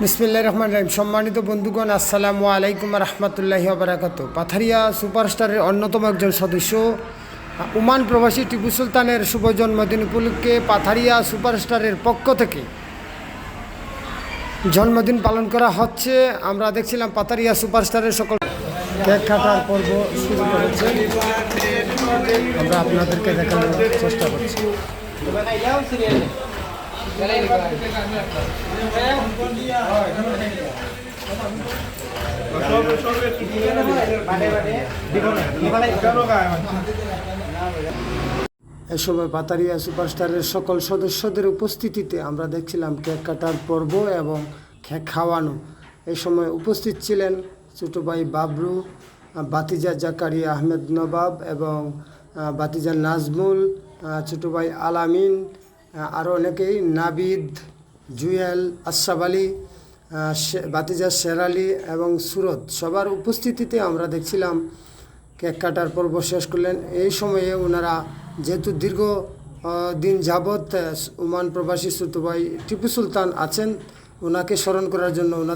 বিসমিল্লা রহমান রহিম। সম্মানিত বন্ধুগণ, আসসালামু আলাইকুম রহমতুল্লাহি বারাকাত। পাথারিয়া সুপারস্টারের অন্যতম একজন সদস্য, ওমান প্রবাসী টিপু সুলতানের শুভ জন্মদিন উপলক্ষে পাথারিয়া সুপারস্টারের পক্ষ থেকে জন্মদিন পালন করা হচ্ছে। আমরা দেখছিলাম পাথারিয়া সুপারস্টারের সকল কেক কাটার পর্ব শুরু করেছে। আমরা আপনাদেরকে দেখানোর চেষ্টা করছি। এ সময় পাতারিয়া সুপারস্টারের সকল সদস্যদের উপস্থিতিতে আমরা দেখছিলাম কেক কাটার পর্ব এবং কেক খাওয়ানো। এই সময় উপস্থিত ছিলেন ছোটো ভাই বাবরু বাতিজা জাকারিয়া আহমেদ নবাব এবং বাতিজা নাজমুল ছোটো ভাই আলামিন আরও অনেকেই, নাবিদ, জুয়েল আশাব আলী বাতিজা, শের আলী এবং সুরত, সবার উপস্থিতিতে আমরা দেখছিলাম কেক কাটার পর্ব শেষ করলেন। এই সময়ে ওনারা যেহেতু দীর্ঘ দিন যাবৎ উমান প্রবাসী সুতোভাই টিপু সুলতান আছেন, ওনাকে স্মরণ করার জন্য ওনাদের